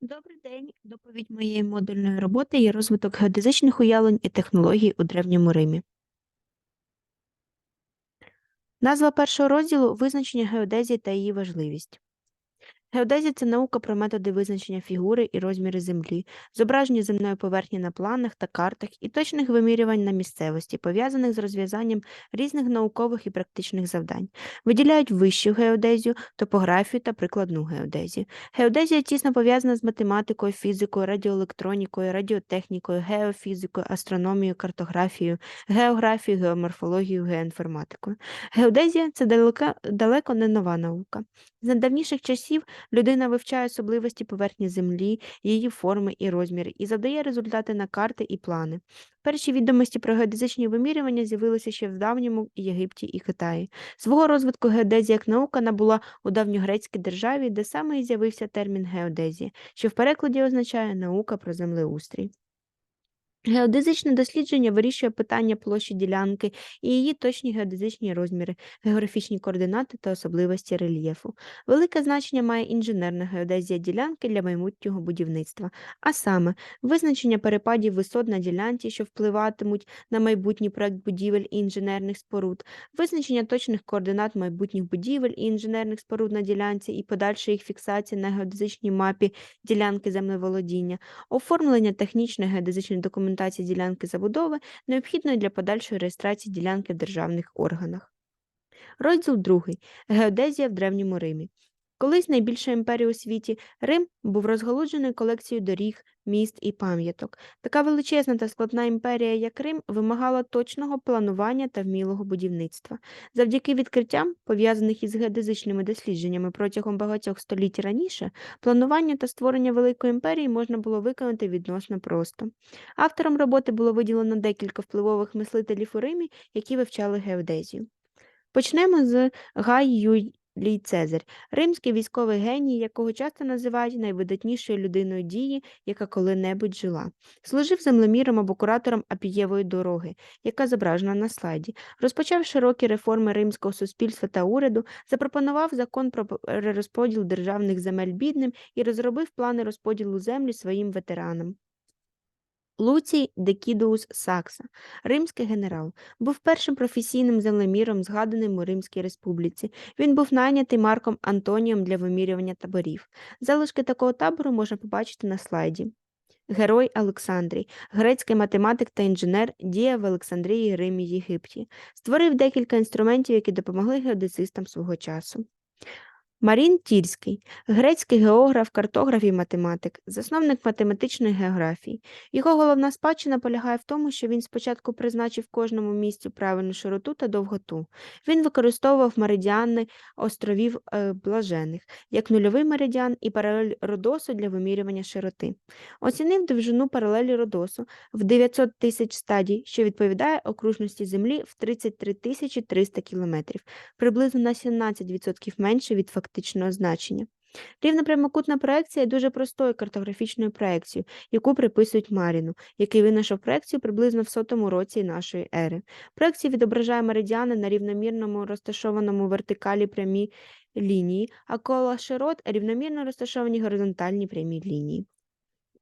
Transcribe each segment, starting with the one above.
Добрий день. Доповідь моєї модульної роботи є розвиток геодезичних уявлень і технологій у Древньому Римі. Назва першого розділу визначення геодезії та її важливість. Геодезія це наука про методи визначення фігури і розміри землі, зображення земної поверхні на планах та картах і точних вимірювань на місцевості, пов'язаних з розв'язанням різних наукових і практичних завдань. Виділяють вищу геодезію, топографію та прикладну геодезію. Геодезія тісно пов'язана з математикою, фізикою, радіоелектронікою, радіотехнікою, геофізикою, астрономією, картографією, географією, геоморфологією, геоінформатикою. Геодезія це далеко, далеко не нова наука. З недавніших часів людина вивчає особливості поверхні землі, її форми і розміри і завдає результати на карти і плани. Перші відомості про геодезичні вимірювання з'явилися ще в давньому Єгипті і Китаї. Свого розвитку геодезія як наука набула у давньогрецькій державі, де саме і з'явився термін геодезія, що в перекладі означає наука про землеустрій. Геодезичне дослідження вирішує питання площі ділянки і її точні геодезичні розміри, географічні координати та особливості рельєфу. Велике значення має інженерна геодезія ділянки для майбутнього будівництва, а саме визначення перепадів висот на ділянці, що впливатимуть на майбутній проект будівель і інженерних споруд, визначення точних координат майбутніх будівель і інженерних споруд на ділянці і подальша їх фіксація на геодезичній мапі ділянки землеволодіння, оформлення технічної геодезичної документації ділянки забудови, необхідної для подальшої реєстрації ділянки в державних органах. Розділ 2. Геодезія в Древньому Римі. Колись найбільша імперія у світі Рим був розголуджений колекцією доріг, міст і пам'яток. Така величезна та складна імперія, як Рим, вимагала точного планування та вмілого будівництва. Завдяки відкриттям, пов'язаних із геодезичними дослідженнями протягом багатьох століть раніше, планування та створення великої імперії можна було виконати відносно просто. Авторам роботи було виділено декілька впливових мислителів у Римі, які вивчали геодезію. Почнемо з Гай Юлій Цезарь, римський військовий геній, якого часто називають найвидатнішою людиною дії, яка коли-небудь жила. Служив землеміром або куратором Апієвої дороги, яка зображена на слайді. Розпочав широкі реформи римського суспільства та уряду, запропонував закон про перерозподіл державних земель бідним і розробив плани розподілу землі своїм ветеранам. Луцій Декідоус Сакса, римський генерал, був першим професійним землеміром, згаданим у Римській республіці. Він був найнятий Марком Антонієм для вимірювання таборів. Залишки такого табору можна побачити на слайді. Герой Олександрій, грецький математик та інженер, діяв в Олександрії, Римі, Єгипті. Створив декілька інструментів, які допомогли геодезистам свого часу. Марін Тільський, грецький географ, картограф і математик, засновник математичної географії. Його головна спадщина полягає в тому, що він спочатку призначив кожному місцю правильну широту та довготу. Він використовував меридіани островів е, блажених, як нульовий меридіан і паралель Родосу для вимірювання широти. Оцінив довжину паралелі Родосу в 900 тисяч стадій, що відповідає окружності Землі в 33 тисячі 300 кілометрів, приблизно на 17% менше від фактичного фактичного значення. Рівна прямокутна проекція є дуже простою картографічною проекцією, яку приписують Маріну, який винайшов проекцію приблизно в сотому році нашої ери. Проекція відображає меридіани на рівномірному розташованому вертикалі прямій лінії, а коло широт рівномірно розташовані горизонтальні прямі лінії.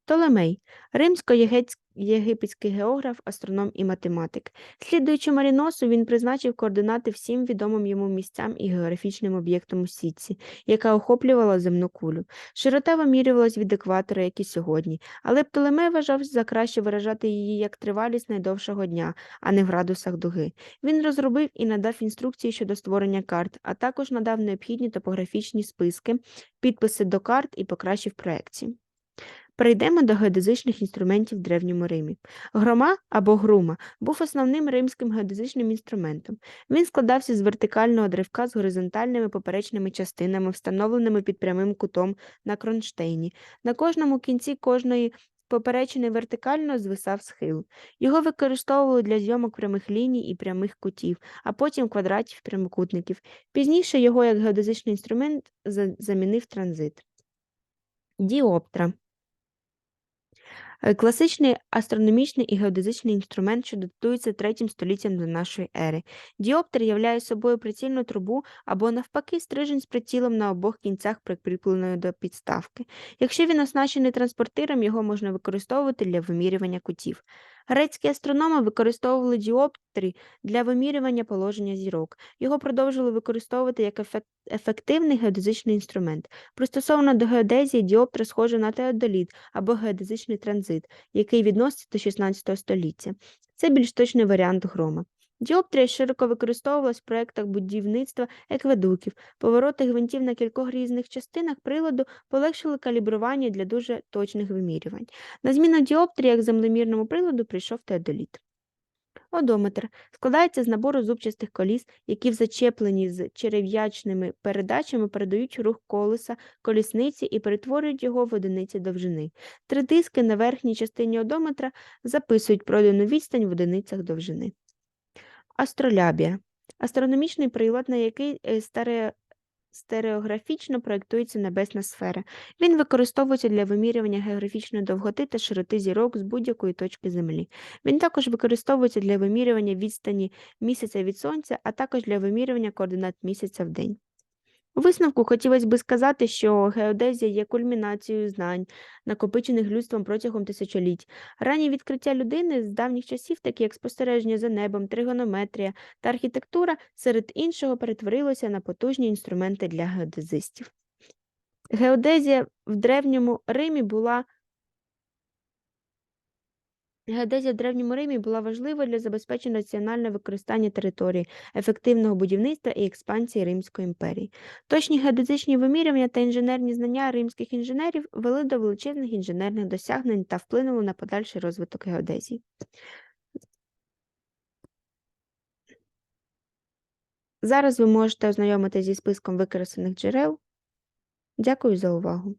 Толемей римсько-єгипетський географ, астроном і математик. Слідуючи Маріносу, він призначив координати всім відомим йому місцям і географічним об'єктам у сітці, яка охоплювала земну кулю. Широта вимірювалась від екватора, як і сьогодні, але Птолемей вважав за краще виражати її як тривалість найдовшого дня, а не в градусах дуги. Він розробив і надав інструкції щодо створення карт, а також надав необхідні топографічні списки, підписи до карт і покращив проекції. Перейдемо до геодезичних інструментів в Древньому Римі. Грома або грума був основним римським геодезичним інструментом. Він складався з вертикального древка з горизонтальними поперечними частинами, встановленими під прямим кутом на кронштейні. На кожному кінці кожної поперечини вертикально звисав схил. Його використовували для зйомок прямих ліній і прямих кутів, а потім квадратів прямокутників. Пізніше його як геодезичний інструмент замінив транзит. Діоптра Класичний астрономічний і геодезичний інструмент, що датується третім століттям до нашої ери. Діоптер являє собою прицільну трубу або навпаки стрижень з прицілом на обох кінцях, прикріпленої до підставки. Якщо він оснащений транспортиром, його можна використовувати для вимірювання кутів. Грецькі астрономи використовували діоптри для вимірювання положення зірок. Його продовжили використовувати як ефективний геодезичний інструмент. Пристосовано до геодезії, діоптра схожий на теодоліт або геодезичний транзит, який відноситься до 16 століття. Це більш точний варіант грома. Діоптрія широко використовувалась в проєктах будівництва екведуків. Повороти гвинтів на кількох різних частинах приладу полегшили калібрування для дуже точних вимірювань. На зміну діоптрії як землемірному приладу прийшов теодоліт. Одометр складається з набору зубчастих коліс, які в зачеплені з черев'ячними передачами передають рух колеса, колісниці і перетворюють його в одиниці довжини. Три диски на верхній частині одометра записують пройдену відстань в одиницях довжини. Астролябія астрономічний прилад, на який е, старе... стереографічно проєктується небесна сфера. Він використовується для вимірювання географічної довготи та широти зірок з будь-якої точки Землі. Він також використовується для вимірювання відстані місяця від сонця, а також для вимірювання координат місяця в день. Висновку хотілося би сказати, що геодезія є кульмінацією знань, накопичених людством протягом тисячоліть. Ранні відкриття людини з давніх часів, такі як спостереження за небом, тригонометрія та архітектура, серед іншого перетворилося на потужні інструменти для геодезистів. Геодезія в Древньому Римі була Геодезія в Древньому Римі була важливою для забезпечення раціонального використання території, ефективного будівництва і експансії Римської імперії. Точні геодезичні вимірювання та інженерні знання римських інженерів вели до величезних інженерних досягнень та вплинули на подальший розвиток геодезії. Зараз ви можете ознайомитися зі списком використаних джерел. Дякую за увагу.